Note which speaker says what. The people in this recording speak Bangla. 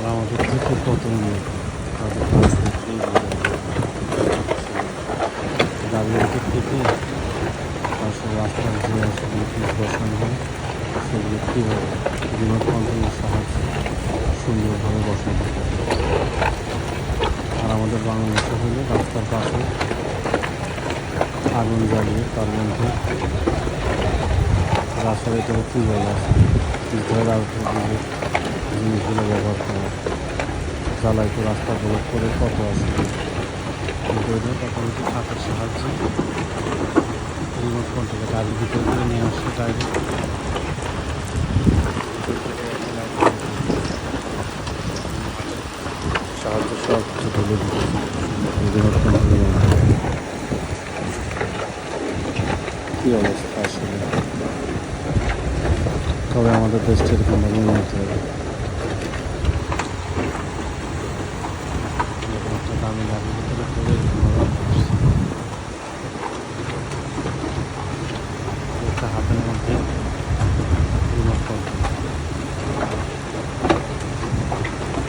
Speaker 1: আর আমাদের থেকে কত উন্নত তাদের কাছ গাড়ির দিক থেকে আসলে রাস্তার যে আসলে বসানো হয় সেগুলো কীভাবে রিমোট কন্ট্রোলের সাহায্যে সুন্দরভাবে বসানো আর আমাদের বাংলাদেশে হলে। রাস্তার পাশে আগুন জ্বালিয়ে তার মধ্যে রাস্তার ভিতরে কী বলে আছে ধরে দিলে জিনিসগুলো ব্যবহার করা জ্বালাই তো রাস্তা ব্লক করে কত আছে। এটা তখন কি হাতের সাহায্যে রিমোট কন্ট্রোলে গাড়ির ভিতরে করে নিয়ে আসছে ডাইরেক্ট সাহায্য সব কিছু তুলে দিতে রিমোট কী অবস্থা আসলে? তবে আমাদের দেশটা এরকমভাবে উন্নতি হবে আমি গাড়ির ভিতরে পড়ে হাতের মধ্যে।